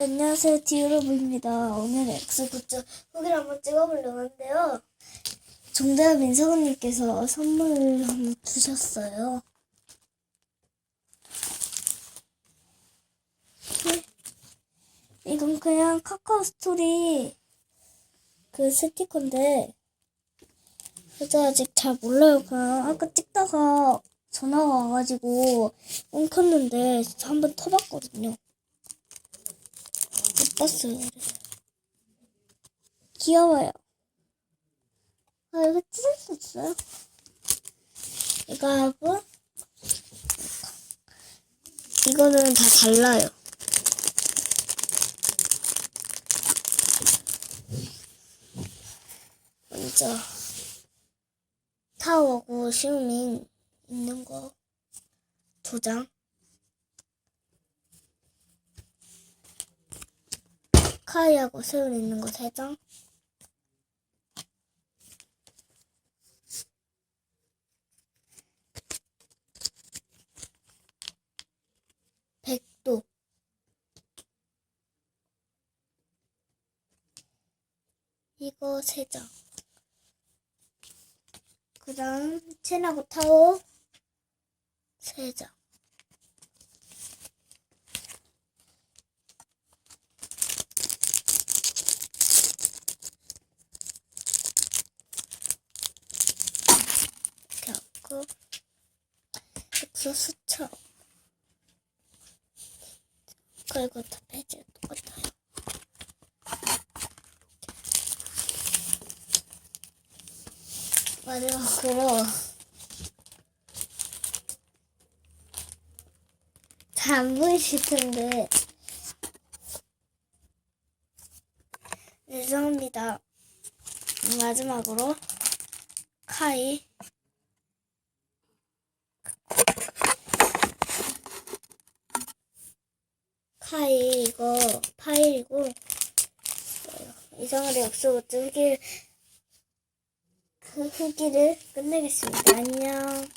안녕하세요, 디유로브입니다. 오늘 X굿즈 후기를 한번 찍어보려고 하는데요. 종대엽 민석원님께서 선물을 하나 주셨어요. 네. 이건 그냥 카카오 스토리 그 스티커인데, 그저 아직 잘 몰라요. 그냥 아까 찍다가 전화가 와가지고 엉켰는데 한번 터봤거든요. 그래서. 귀여워요. 아, 이거 찢을 수 있어요? 이거 하고, 이거는 다 달라요. 먼저, 타워고 시우밍 있는 거 두 장. 카이하고 세울 있는 거 세 장. 백도. 이거 세 장. 그 다음, 체나고 타워 세 장. 엑소 수첩. 그리고 다 페이지 똑같아요. 마지막으로 잘안 보이실 텐데 죄송합니다. 마지막으로 카이 카이 이거 파일이고 이상하게 약속을 후기 그 후기를 끝내겠습니다. 안녕.